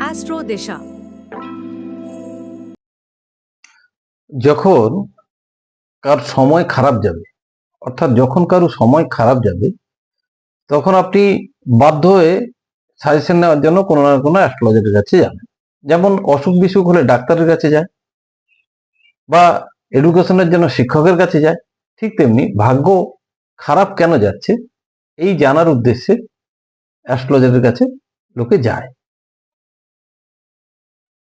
Astro যখন কার সময় খারাপ যাবে, অর্থাৎ যখন কারও সময় খারাপ যাবে, তখন আপনি বাধ্য হয়ে সাজেশন নেওয়ার জন্য কোনো না কোনো অ্যাস্ট্রোলজারের কাছে যাবেন। যেমন অসুখ বিসুখ হলে ডাক্তারের কাছে যায় বা এডুকেশনের জন্য শিক্ষকের কাছে যায়, ঠিক তেমনি ভাগ্য খারাপ কেন যাচ্ছে, এই জানার উদ্দেশ্যে অ্যাস্ট্রোলজারের কাছে লোকে যায়।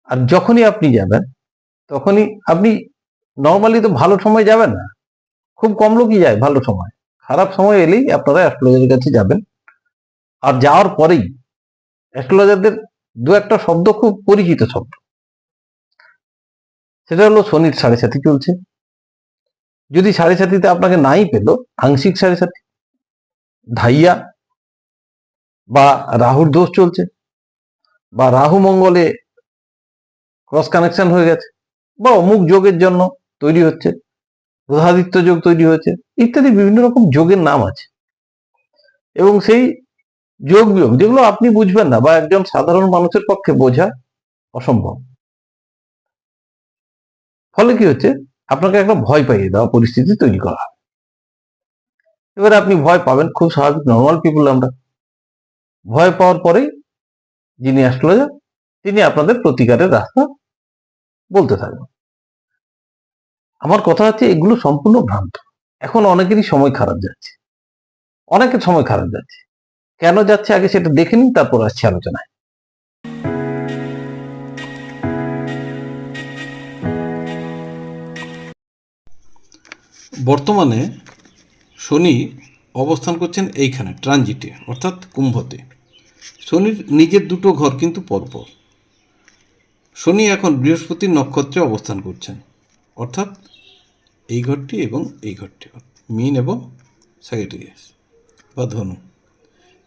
আর যখনই আপনি যাবেন, তখনই আপনি নর্মালি তো ভালো সময় যাবেন না। খুব কম লোকই যায় ভালো সময়। খারাপ সময় এলেই আপনারা অ্যাস্ট্রোলজারের কাছে যাবেন। আর যাওয়ার পরেই অ্যাস্ট্রোলজারদের দু একটা শব্দ খুব পরিচিত শব্দ। সেটা হলো শনির সাড়ে সাথী চলছে। যদি সাড়ে সাথীতে আপনাকে নাই পেল, আংশিক সাড়ে সাথী, ধাইয়া বা রাহুর দোষ চলছে, বা রাহু মঙ্গলে ক্রস কানেকশন হয়ে গেছে, বা অমুক যোগের জন্য তৈরি হচ্ছে বুধাদিত্য যোগ তৈরি হয়েছে, ইত্যাদি বিভিন্ন রকম যোগের নাম আছে। এবং সেই যোগ বিয়োগ যেগুলো আপনি বুঝবেন না বা একজন সাধারণ মানুষের পক্ষে বোঝা অসম্ভব। ফলে কি হচ্ছে? আপনাকে একটা ভয় পাইয়ে দেওয়া পরিস্থিতি তৈরি করা। এবারে আপনি ভয় পাবেন, খুব স্বাভাবিক নর্মাল পিপুল আমরা। ভয় পাওয়ার পরেই যিনি অ্যাস্ট্রোলজার তিনি আপনাদের প্রতিকারের রাস্তা বলতে থাকবেন। আমার কথা হচ্ছে এগুলো সম্পূর্ণ ভ্রান্ত। এখন অনেকেরই সময় খারাপ যাচ্ছে। অনেকের সময় খারাপ যাচ্ছে। কেন যাচ্ছে আগে সেটা দেখে নিন, তারপর আসছে আলোচনায়। বর্তমানে শনি অবস্থান করছেন এইখানে, ট্রানজিটে, অর্থাৎ কুম্ভতে। শনির নিজের দুটো ঘর কিন্তু পরপর। শনি এখন বৃহস্পতির নক্ষত্রে অবস্থান করছেন, অর্থাৎ এই ঘরটি এবং এই ঘরটি, মিন এবং স্যাগেটিয়াস বা ধনু।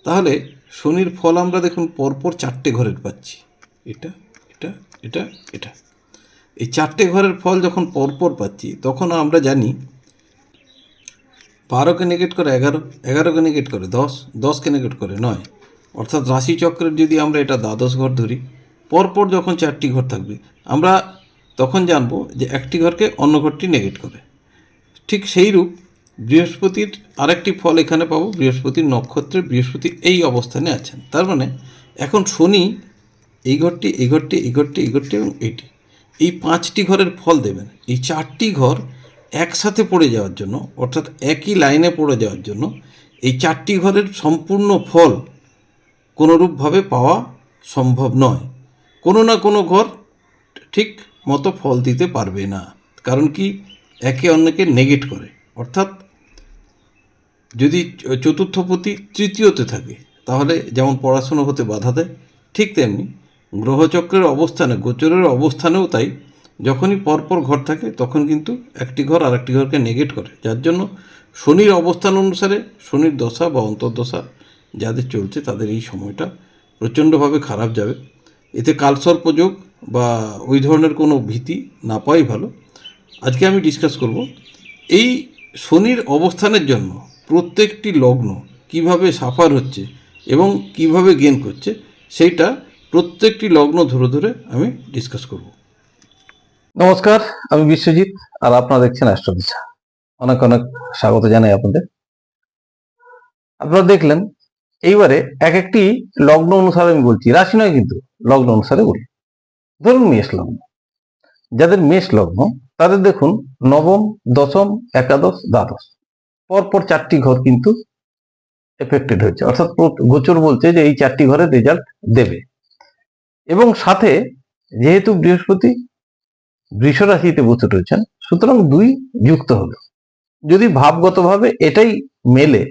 তাহলে শনির ফল আমরা দেখুন পরপর চারটে ঘরের পাচ্ছি। এটা এটা এটা এটা। এই চারটে ঘরের ফল যখন পরপর পাচ্ছি, তখন আমরা জানি বারোকে নেগেট করে, এগারো, এগারোকে নেগেট করে, দশ, দশকে নেগেট করে, নয়। অর্থাৎ রাশিচক্রের যদি আমরা এটা দ্বাদশ ঘর ধরি, পরপর যখন চারটি ঘর থাকবে, আমরা তখন জানব যে একটি ঘরকে অন্য ঘরটি নেগেট করে। ঠিক সেই রূপ বৃহস্পতির আরেকটি ফল এখানে পাবো, বৃহস্পতির নক্ষত্রে বৃহস্পতি এই অবস্থানে আছেন। তার মানে এখন শনি এই ঘরটি এই ঘরটি এই ঘরটি এই ঘরটি এবং এইটি এই পাঁচটি ঘরের ফল দেবেন। এই চারটি ঘর একসাথে পড়ে যাওয়ার জন্য, অর্থাৎ একই লাইনে পড়ে যাওয়ার জন্য, এই চারটি ঘরের সম্পূর্ণ ফল কোনোরূপভাবে পাওয়া সম্ভব নয়। কোনো না কোনো ঘর ঠিক মতো ফল দিতে পারবে না, কারণ কি? একে অন্যকে নেগেট করে। অর্থাৎ যদি চতুর্থপতি তৃতীয়তে থাকে, তাহলে যেমন পড়াশুনো হতে বাধা দেয়, ঠিক তেমনি গ্রহচক্রের অবস্থানে, গোচরের অবস্থানেও তাই যখনই পরপর ঘর থাকে, তখন কিন্তু একটি ঘর আর একটি ঘরকে নেগেট করে। যার জন্য শনির অবস্থান অনুসারে শনির দশা বা অন্তর্দশা যাদের চলছে, তাদের এই সময়টা প্রচণ্ডভাবে খারাপ যাবে। এতে কালসর্পযোগ বা ওই ধরনের কোনো ভীতি না পাওয়াই ভালো। আজকে আমি ডিসকাস করব, এই শনির অবস্থানের জন্য প্রত্যেকটি লগ্ন কীভাবে সাফার হচ্ছে এবং কীভাবে গেন করছে, সেইটা প্রত্যেকটি লগ্ন ধরে ধরে আমি ডিসকাস করব। নমস্কার, আমি বিশ্বজিৎ আর আপনারা দেখছেন অ্যাস্ট্রোদিশা অনেক অনেক স্বাগত জানাই আপনাদের। আপনারা দেখলেন, এইবারে এক একটি লগ্ন অনুসারে আমি বলছি, রাশি নয় কিন্তু লগ্ন অনুসারে বলি। ধরুন মেষ লগ্ন। যাদের মেষ লগ্ন, তাদের দেখুন নবম, দশম, একাদশ, দ্বাদশ। পরপর চারটি ঘর কিন্তু এফেক্টেড হয়েছে। অর্থাৎ গোচর বলছে যে এই চারটি ঘরে রেজাল্ট দেবে। এবং সাথে যেহেতু বৃহস্পতি বৃষ রাশিতে বসে রয়েছেন, সুতরাং দুই যুক্ত হবে। যদি ভাবগতভাবে এটাই মেলে,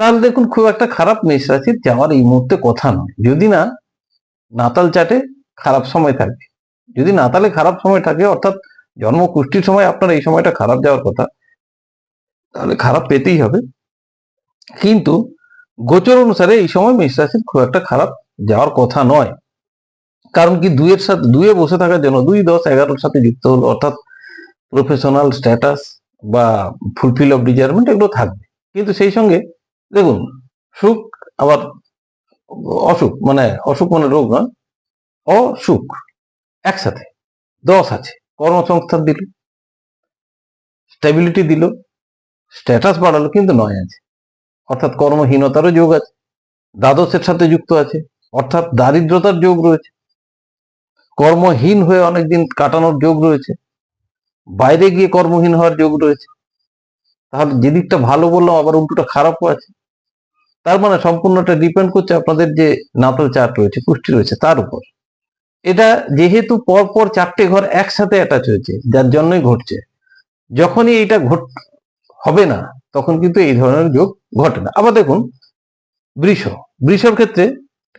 তাহলে দেখুন খুব একটা খারাপ মেষ রাশির যাওয়ার এই মুহূর্তে কথা নয়। যদি না, নাতাল চাটে খারাপ সময় থাকে যদি নাতালে খারাপ সময় থাকে, অর্থাৎ জন্ম কুষ্টির সময় আপনার এই সময়টা খারাপ যাওয়ার কথা, তাহলে খারাপ পেতেই হবে। কিন্তু গোচর অনুসারে এই সময় মেষ রাশির খুব একটা খারাপ যাওয়ার কথা নয়। কারণ কি দুইয়ের সাথে, দুইয়ে বসে থাকার জন্য দুই দশ এগারোর সাথে যুক্ত হলো, অর্থাৎ প্রফেশনাল স্ট্যাটাস বা ফুলফিল অফ ডিজায়ারমেন্ট এগুলো থাকবে। কিন্তু সেই সঙ্গে দেখুন, সুখ আবার অসুখ মানে অসুখ মানে রোগ নয়, অসুখ একসাথে, দশ আছে, কর্মসংস্থান দিল স্টেবিলিটি দিল স্ট্যাটাস বাড়ালো, কিন্তু নয় আছে। অর্থাৎ কর্মহীনতারও যোগ আছে, দ্বাদশের সাথে যুক্ত আছে, অর্থাৎ দারিদ্রতার যোগ রয়েছে। কর্মহীন হয়ে অনেকদিন কাটানোর যোগ রয়েছে। বাইরে গিয়ে কর্মহীন হওয়ার যোগ রয়েছে। তাহলে যে দিকটা ভালো বললাম, আবার উল্টোটা খারাপও আছে। তার মানে সম্পূর্ণটা ডিপেন্ড করছে আপনাদের যে নাতাল চার্ট রয়েছে কুষ্টি রয়েছে, তার উপর। এটা যেহেতু পর পর চারটে ঘর একসাথে অ্যাটাচ হয়েছে, যার জন্যই ঘটছে। যখনই এটা ঘট, হবে না, তখন কিন্তু এই ধরনের যোগ ঘটে না। আবার দেখুন, বৃষ। বৃষর ক্ষেত্রে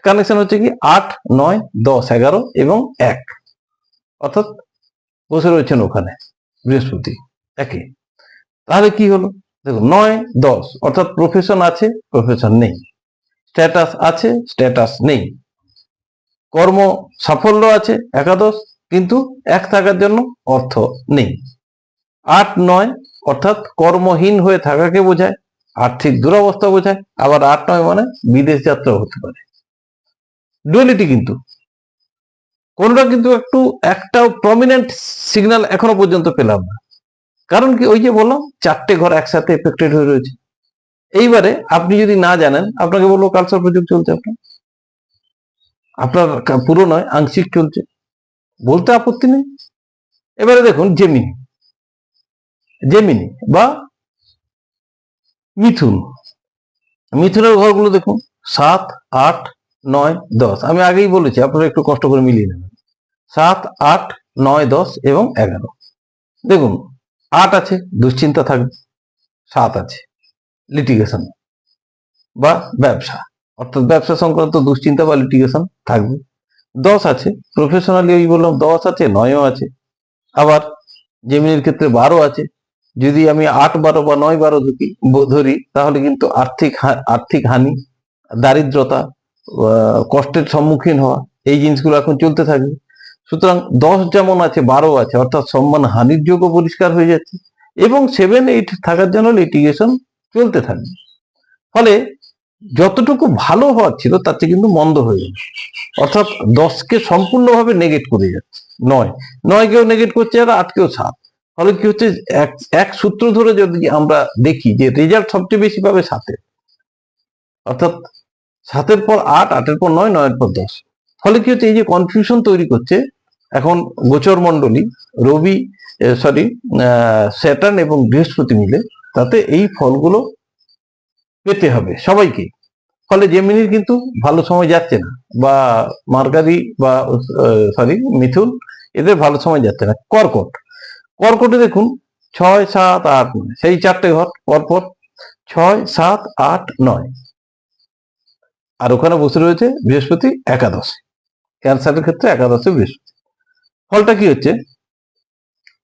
কানেকশন হচ্ছে কি আট, নয়, দশ, এগারো এবং এক। অর্থাৎ বসে রয়েছেন ওখানে, বৃহস্পতি একে তাহলে কি হলো? দেখুন, নয়, দশ, অর্থাৎ প্রফেশন আছে প্রফেশন নেই। স্ট্যাটাস আছে স্ট্যাটাস নেই। কর্ম সাফল্য আছে, একাদশ, কিন্তু এক থাকার জন্য অর্থ নেই। আট, নয়, অর্থাৎ কর্মহীন হয়ে থাকাকে বোঝায়, আর্থিক দুরবস্থা বোঝায়, আবার আট, নয় মানে বিদেশ যাত্রা হতে পারে। ডুয়ালিটি কিন্তু। কোনটা কিন্তু একটু একটাও প্রমিনেন্ট সিগন্যাল এখনও পর্যন্ত পেলাম না। কারণ কি ওই যে বললাম, চারটে ঘর একসাথে এফেক্টেড হয়ে রয়েছে। এইবারে আপনি যদি না জানেন, আপনাকে বলব কালচার প্রযোগ চলছে আপনার। আপনার পুরো নয়, আংশিক চলছে। বলতে আপত্তি নেই। এবারে দেখুন জেমিনি জেমিনি বা মিথুন মিথুনের ঘরগুলো দেখুন, সাত, আট নয়, দশ। আমি আগেই বলেছি, আপনারা একটু কষ্ট করে মিলিয়ে নেবেন। সাত, আট, নয়, দশ এবং এগারো। দেখুন, আট আছে, দুশ্চিন্তা থাকবে। সাত আছে লিটিগেশন বা ব্যবসা। অর্থাৎ ব্যবসা সংক্রান্ত দুশ্চিন্তা বা লিটিগেশন থাকবে। দশ আছে প্রফেশনালি ওই বললাম, দশ আছে, নয়ও আছে। আবার জেমিনির ক্ষেত্রে বারো আছে। যদি আমি আট বারো বা নয় বারো ধরি, তাহলে কিন্তু আর্থিক আর্থিক হানি, দারিদ্রতা কষ্টের সম্মুখীন হওয়া, এই জিনিসগুলো এখন চলতে থাকবে। সুতরাং দশ যেমন আছে, বারো আছে, অর্থাৎ সম্মান হানির যোগ্য পরিষ্কার হয়ে যাচ্ছে এবং সেভেন এইট থাকার জন্য লিটিগেশন চলতে থাকবে। ফলে যতটুকু ভালো হওয়ার ছিল চেয়ে কিন্তু মন্দ হয়ে যাবে অর্থাৎ দশকে সম্পূর্ণভাবে নেগেট করে যাচ্ছে। নয়। নয় কেউ নেগেট করছে আর আটকেও সাত। ফলে কি হচ্ছে, এক এক সূত্র ধরে যদি আমরা দেখি যে রেজাল্ট সবচেয়ে বেশি পাবে সাতে। অর্থাৎ সাতের পর আট, আটের পর নয়, নয়ের পর দশ। ফলে কি হচ্ছে, এই যে কনফিউশন তৈরি করছে, এখন গোচর মণ্ডলী, রবি সরি স্যাটার্ন এবং বৃহস্পতি মিলে তাতে এই ফলগুলো পেতে হবে সবাইকে। ফলে জেমিনির কিন্তু ভালো সময় যাচ্ছে না, বা মার্গারি বা সরি মিথুন, এদের ভালো সময় যাচ্ছে না। কর্কট, কর্কটে দেখুন, ছয়, সাত, আট, নয়, সেই চারটে ঘর, পরপর ছয়, সাত, আট, নয়। আর ওখানে বসে রয়েছে বৃহস্পতি একাদশে। ক্যান্সারের ক্ষেত্রে একাদশে বৃহস্পতি। ফলটা কি হচ্ছে?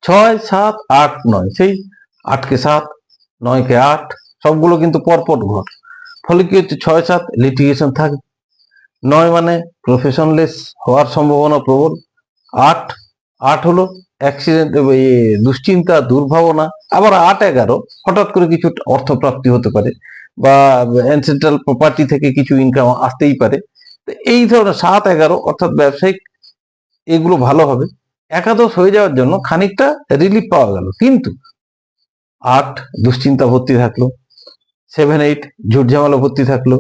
ছয়, সাত, আট, নয়। সেই আটকে সাত, নয়কে আট, সবগুলো কিন্তু পরপর ঘর ফলে কি হচ্ছে? ছয়, সাত লিটিগেশন থাকে। নয় মানে প্রফেশনলেস হওয়ার সম্ভাবনা প্রবল। আট আট হলো অ্যাক্সিডেন্ট দুশ্চিন্তা, দুর্ভাবনা, আবার আট এগারো, হঠাৎ করে কিছু অর্থপ্রাপ্তি হতে পারে বা অ্যানসেন্ট্রাল প্রপার্টি থেকে কিছু ইনকাম আসতেই পারে। এই ধরনের সাত এগারো অর্থাৎ ব্যবসায়িক, এগুলো ভালো হবে। একাদশ হয়ে যাওয়ার জন্য খানিকটা রিলিফ পাওয়া গেল। কিন্তু আট, দুশ্চিন্তা ভর্তি থাকল। সেভেন এইট ঝুটঝামেলা ভর্তি থাকল।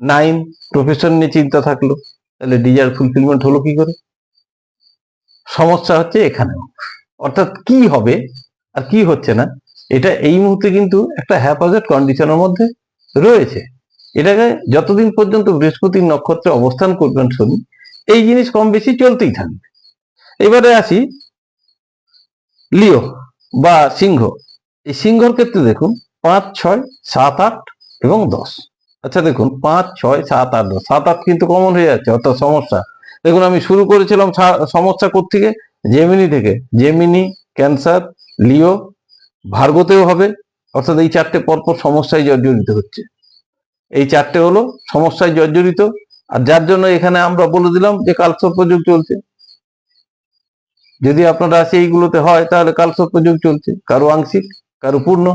নাইন প্রফেশন নিয়ে চিন্তা থাকল। তাহলে ডিজায়ার ফুলফিলমেন্ট হলো কি করে? সমস্যা হচ্ছে এখানে। অর্থাৎ কি হবে আর কি হচ্ছে না, এটা এই মুহূর্তে কিন্তু একটা হ্যাপাজেট কন্ডিশনের মধ্যে রয়েছে। এটাকে যতদিন পর্যন্ত বৃহস্পতির নক্ষত্রে অবস্থান করবেন শনি, এই জিনিস কম বেশি চলতেই থাকবে। এবারে আসি লিও বা সিংহ। এই সিংহর ক্ষেত্রে দেখুন, পাঁচ, ছয়, সাত, আট এবং দশ। আচ্ছা দেখুন, পাঁচ, ছয়, সাত, আট, দশ। সাত, আট কিন্তু কমন হয়ে যাচ্ছে, অর্থাৎ সমস্যা। দেখুন, আমি শুরু করেছিলাম সমস্যা থেকে জেমিনি থেকে। জেমিনি ক্যান্সার লিও ভার্গতেও হবে। অর্থাৎ এই চারটে পরপর সমস্যায় জর্জরিত হচ্ছে। এই চারটে হলো সমস্যায় জর্জরিত। আর যার জন্য এখানে আমরা বলে দিলাম যে কালসর্পযোগ চলছে। যদি আপনার রাশি এইগুলোতে হয়, তাহলে কালসর্পযোগ চলছে। কারও আংশিক, কারও পূর্ণ।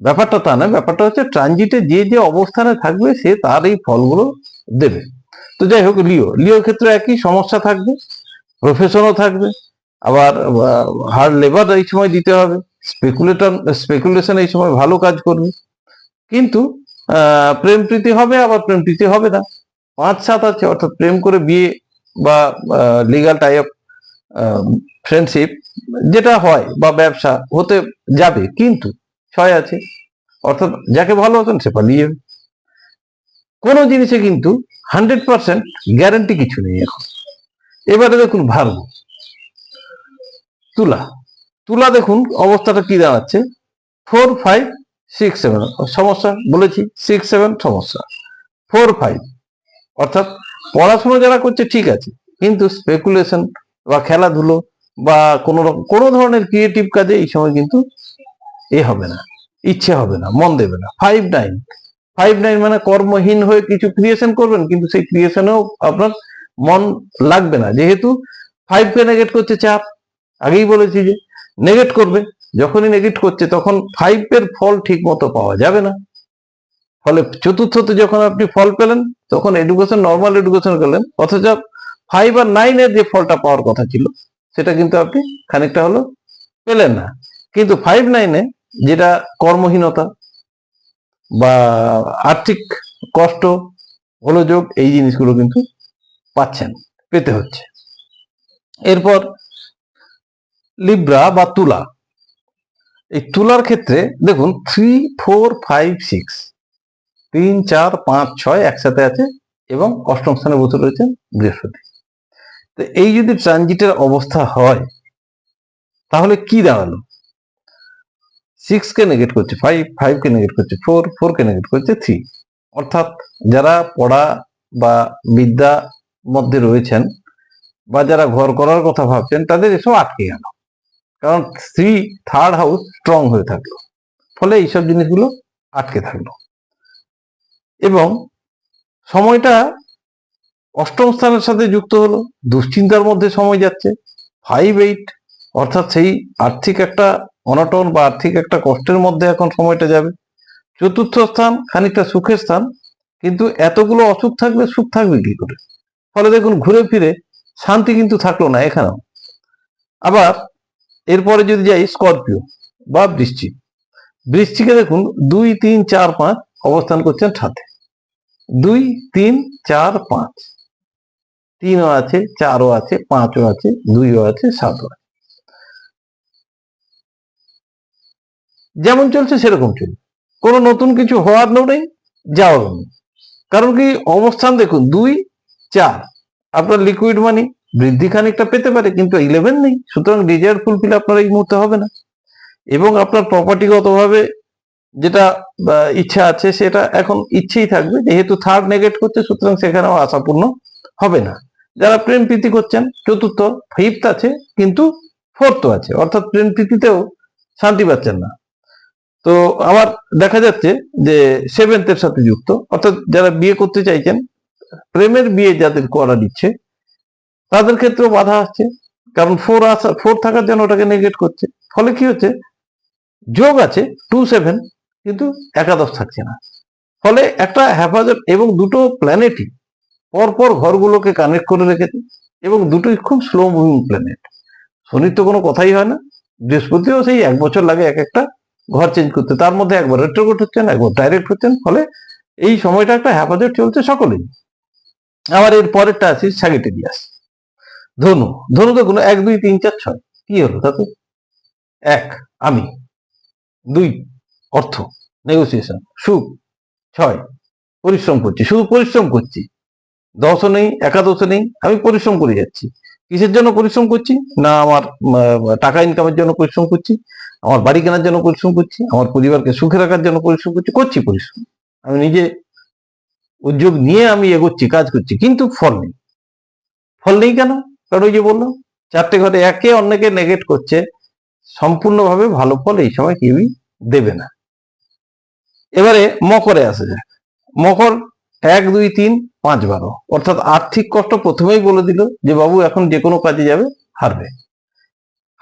ব্যাপারটা তা না, ব্যাপারটা হচ্ছে ট্রানজিটে যে যে অবস্থানে থাকবে, সে তার এই ফলগুলো দেবে। তো যাই হোক, লিও। লিওর ক্ষেত্রে একই সমস্যা থাকবে প্রফেশনও থাকবে, আবার হার্ড লেবার এই সময় দিতে হবে স্পেকুলেটর স্পেকুলেশন এই সময় ভালো কাজ করবে। কিন্তু প্রেম প্রীতি হবে, আবার প্রেম প্রীতি হবে না। পাঁচ, সাত আছে, অর্থাৎ প্রেম করে বিয়ে বা লিগাল টাই আপ ফ্রেন্ডশিপ যেটা হয়, বা ব্যবসা হতে যাবে। কিন্তু, ছয় আছে, অর্থাৎ যাকে ভালোবাসেন সে পালিয়ে কোনো জিনিসে কিন্তু হান্ড্রেড পার্সেন্ট গ্যারান্টি কিছু নেই এখন। এবারে দেখুন ভার্ব তুলা। তুলা দেখুন, অবস্থাটা কি দাঁড়াচ্ছে? Four, five, six, seven. সমস্যা বলেছি, সিক্স, সেভেন, সমস্যা। Four, five. অর্থাৎ পড়াশোনা যারা করছে, ঠিক আছে। কিন্তু স্পেকুলেশন বা খেলাধুলো বা কোনো কোনো ধরনের ক্রিয়েটিভ কাজে এই সময় কিন্তু এ হবে না। ইচ্ছে হবে না, মন দেবে না। ফাইভ নাইন ফাইভ নাইন মানে কর্মহীন হয়ে কিছু ক্রিয়েশন করবেন, কিন্তু সেই ক্রিয়েশনেও আপনার মন লাগবে না। যেহেতু ফাইভ কে নেগেট করছে চাপ, আগেই বলেছি যে নেগেট করবে, যখনই নেগেট করছে তখন ফাইভ এর ফল ঠিক মতো পাওয়া যাবে না। ফলে চতুর্থতে যখন আপনি ফল পেলেন, তখন এডুকেশন নর্মাল এডুকেশন গেলেন, অথচ ফাইভ আর নাইন এর যে ফলটা পাওয়ার কথা ছিল, সেটা কিন্তু আপনি খানিকটা হলো পেলেন না। কিন্তু ফাইভ নাইনে যেটা কর্মহীনতা বা আর্থিক কষ্ট গোলযোগ এই জিনিসগুলো কিন্তু পাচ্ছেন, পেতে হচ্ছে। এরপর লিব্রা বা তুলা। এই তুলার ক্ষেত্রে দেখুন থ্রি ফোর ফাইভ সিক্স তিন, চার, পাঁচ, ছয় একসাথে আছে এবং অষ্টম স্থানে বসে রয়েছেন বৃহস্পতি। তো এই যদি ট্রানজিটের অবস্থা হয়, তাহলে কি দাঁড়াল? সিক্স কে নেগেট করছে ফাইভ ফাইভ কে নেগেট করছে ফোর ফোর কে নেগেট করছে থ্রি অর্থাৎ যারা পড়া বা বিদ্যা মধ্যে রয়েছেন বা যারা ঘর করার কথা ভাবছেন, তাদের এসব আটকে গেল। কারণ থ্রি থার্ড হাউস স্ট্রং হয়ে থাকল। ফলে এইসব জিনিসগুলো আটকে থাকল। এবং সময়টা অষ্টম স্থানের সাথে যুক্ত হলো। দুশ্চিন্তার মধ্যে সময় যাচ্ছে। ফাইভ এইট অর্থাৎ সেই আর্থিক একটা অনটন বা আর্থিক একটা কষ্টের মধ্যে এখন সময়টা যাবে। চতুর্থ স্থান খানিকটা সুখের স্থান, কিন্তু এতগুলো অসুখ থাকলে সুখ থাকবে কি করে? ফলে দেখুন ঘুরে ফিরে শান্তি কিন্তু থাকল না এখানেও। আবার এরপরে যদি যাই স্করপিও বা বৃষ্টি। বৃষ্টিকে দেখুন দুই, তিন, চার, পাঁচ অবস্থান করছেন সাথে। দুই, তিন, চার, পাঁচ। তিনও আছে, চারও আছে, পাঁচও আছে, দুইও আছে, সাতও আছে। যেমন চলছে সেরকম চলবে। কোনো নতুন কিছু হওয়ার নেই, যাওয়ার নেই। কারণ কি, অবস্থান দেখুন, দুই, চার, আপনার লিকুইড মানি বৃদ্ধি খানিকটা পেতে পারে, কিন্তু ইলেভেন নেই। সুতরাং ডিজায়ার ফুলফিল আপনার এই মুহূর্তে হবে না। এবং আপনার প্রপার্টিগতভাবে যেটা ইচ্ছা আছে, সেটা এখন ইচ্ছেই থাকবে। যেহেতু থার্ড নেগেট করছে, সুতরাং সেখানেও আশাপূর্ণ হবে না। যারা প্রেম প্রীতি করছেন, চতুর্থ ফিফথ আছে, কিন্তু ফোর্থ আছে। অর্থাৎ প্রেম প্রীতিতেও শান্তি পাচ্ছেন না। তো আবার দেখা যাচ্ছে যে সেভেন্থের সাথে যুক্ত, অর্থাৎ যারা বিয়ে করতে চাইছেন, প্রেমের বিয়ে যাদের করা দিচ্ছে, তাদের ক্ষেত্রেও বাধা আসছে। কারণ ফোর আসা ফোর থাকার জন্য ওটাকে নেগেট করছে। ফলে কি হচ্ছে? যোগ আছে টু সেভেন কিন্তু একাদশ থাকছে না। ফলে একটা হেফাজত এবং দুটো প্ল্যানেটই পরপর ঘরগুলোকে কানেক্ট করে রেখেছে এবং দুটোই খুব স্লো মুভিং প্ল্যানেট শনির তো কোনো কথাই হয় না। বৃহস্পতিও সেই এক বছর লাগে এক একটা ঘর চেঞ্জ করতে। তার মধ্যে একবার রেট্রোগেট হচ্ছেন একবার ডাইরেক্ট হচ্ছেন ফলে এই সময়টা একটা হ্যাপাজেট চলছে সকলেই আবার এর পরেরটা আছে স্যাগিটেরিয়াস ধনু ধনু দেখুন এক, দুই, তিন, চার, ছয়। কি হলো তাতে? এক, আমি। দুই, অর্থ নেগোসিয়েশন সুখ, ছয়, পরিশ্রম করছি। শুধু পরিশ্রম করছি। দশও নেই, একাদশও নেই, আমি পরিশ্রম করে যাচ্ছি। কিসের জন্য পরিশ্রম করছি? না আমার টাকা ইনকামের জন্য পরিশ্রম করছি, আমার বাড়ি কেনার জন্য পরিশ্রম করছি, আমার পরিবারকে সুখে রাখার জন্য পরিশ্রম করছি করছি পরিশ্রম। আমি নিজে উদ্যোগ নিয়ে আমি এগোচ্ছি, কাজ করছি, কিন্তু ফল নেই। ফল নেই কেন? কারণ ওই যে বললাম, চারটে ঘরে একে অন্যকে নেগেট করছে, সম্পূর্ণভাবে ভালো ফল এই সময় কেউই দেবে না। এবারে মকরে আসা যায় মকর এক, দুই, তিন পাঁচ বারো অর্থাৎ আর্থিক কষ্ট প্রথমেই বলে দিল যে, বাবু, এখন যে কোনো কাজে যাবে, হারবে।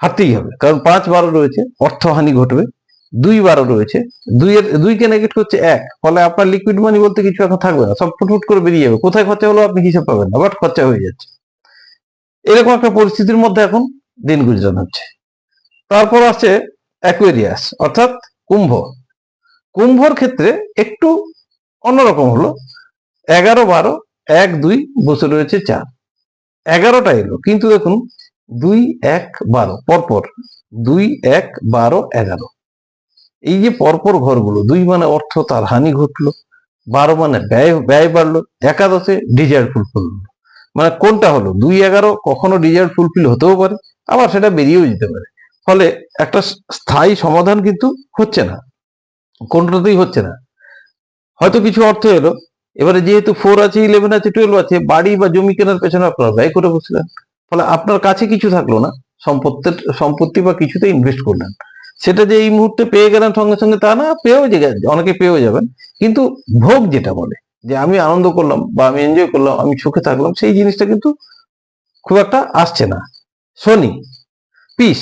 হারতেই হবে, কারণ পাঁচ বারো রয়েছে, অর্থহানি ঘটবে। দুই বারো রয়েছে। দুইয়ের, দুইকে নেগেট করছে এক, ফলে আপনার লিকুইড মানি বলতে কিছু এখন থাকবে না, সব ফুটফুট করে বেরিয়ে যাবে। কোথায় খরচা হলো আপনি হিসাব পাবেন না, বাট খরচা হয়ে যাচ্ছে। এরকম একটা পরিস্থিতির মধ্যে এখন দিন গুজরান হচ্ছে। তারপর আছে অ্যাকুয়েরিয়াস অর্থাৎ কুম্ভ। কুম্ভর ক্ষেত্রে একটু অন্যরকম হলো। এগারো, বারো, এক, দুই, বসে রয়েছে চার। এগারোটা এলো, কিন্তু দেখুন, দুই, এক, বারো, পরপর। দুই, এক, বারো, এগারো। এই যে পরপর ঘরগুলো, দুই মানে অর্থ তার হানি ঘটলো, বারো মানে ব্যয় ব্যয় বাড়লো, একাদশে ডিজায়ার ফুলফিল মানে কোনটা হলো? দুই, এগারো কখনো ডিজায়ার ফুলফিল হতেও পারে, আবার সেটা বেরিয়েও যেতে পারে। ফলে একটা স্থায়ী সমাধান কিন্তু হচ্ছে না, কোনটাতেই হচ্ছে না। হয়তো কিছু অর্থ এলো এবারে যেহেতু ফোর আছে ইলেভেন আছে টুয়েলভ আছে, বাড়ি বা জমি কেনার পেছনে আপনারা ব্যয় করে বসলেন। ফলে আপনার কাছে কিছু থাকল না, সম্পত্তির, সম্পত্তি বা কিছুতে ইনভেস্ট করলেন। সেটা যে এই মুহূর্তে পেয়ে গেলেন সঙ্গে সঙ্গে তা না, পেয়েও যে অনেকে পেয়েও যাবেন। কিন্তু ভোগ যেটা বলে, যে আমি আনন্দ করলাম বা আমি এনজয় করলাম, আমি সুখে থাকলাম, সেই জিনিসটা কিন্তু খুব একটা আসছে না। শনি, পিস,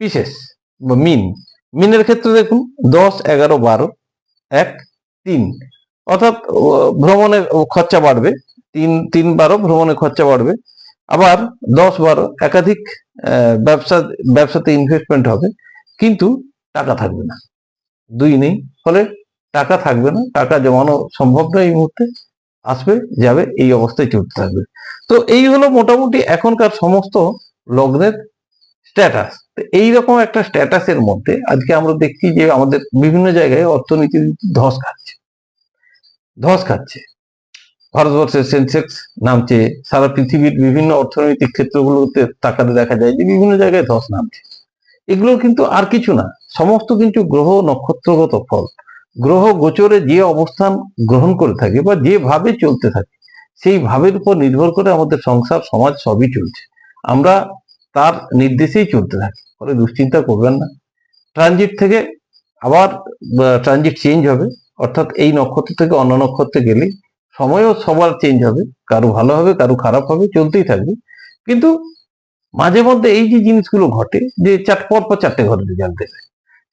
পিসেস বা মিন। মিনের ক্ষেত্রে দেখুন, দশ, এগারো, বারো, এক, তিন। অর্থাৎ ভ্রমণের খরচা বাড়বে। তিন তিন বারো ভ্রমণের খরচা বাড়বে। আবার দশ বারো একাধিক ব্যবসা, ব্যবসাতে ইনভেস্টমেন্ট হবে। কিন্তু টাকা থাকবে না। দুই নেই। ফলে টাকা থাকবে না। টাকা জমানো সম্ভব নয় এই মুহূর্তে। আসবে, যাবে, এই অবস্থায় চলতে থাকবে। তো এই হলো মোটামুটি এখনকার সমস্ত লগ্নের স্ট্যাটাস এইরকম একটা স্ট্যাটাসের মধ্যে আজকে আমরা দেখছি যে আমাদের বিভিন্ন জায়গায় অর্থনীতি ধস খাচ্ছে। ধস খাচ্ছে। ভারতবর্ষের সেন্সেক্স নামছে। সারা পৃথিবীর বিভিন্ন অর্থনৈতিক ক্ষেত্রগুলোতে তাকাতে দেখা যায় যে বিভিন্ন জায়গায় ধস নামছে। এগুলো কিন্তু আর কিছু না, সমস্ত কিন্তু গ্রহ নক্ষত্রগত ফল। গ্রহ গোচরে যে অবস্থান গ্রহণ করে থাকে বা যেভাবে চলতে থাকে, সেই ভাবের উপর নির্ভর করে আমাদের সংসার, সমাজ সবই চলছে। আমরা তার নির্দেশেই চলতে থাকি, ফলে দুশ্চিন্তা করবেন না। ট্রানজিট থেকে আবার ট্রানজিট চেঞ্জ হবে। অর্থাৎ এই নক্ষত্র থেকে অন্য নক্ষত্রে গেলেই সময়ও সবার চেঞ্জ হবে, কারও ভালো হবে, কারও খারাপ হবে, চলতেই থাকবে। কিন্তু মাঝে মধ্যে এই যে জিনিসগুলো ঘটে যে চার, পর পর চারটে ঘরে রেজাল্ট দেবে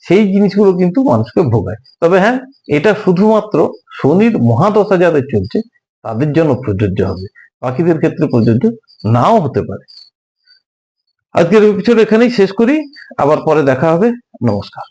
সেই জিনিসগুলো কিন্তু মানুষকে ভোগায়। তবে হ্যাঁ এটা শুধুমাত্র শনির মহাদশা যাদের চলছে, তাদের জন্য প্রযোজ্য হবে। বাকিদের ক্ষেত্রে প্রযোজ্য নাও হতে পারে। আজকের এপিসোড এখানেই শেষ করি। আবার পরে দেখা হবে। নমস্কার।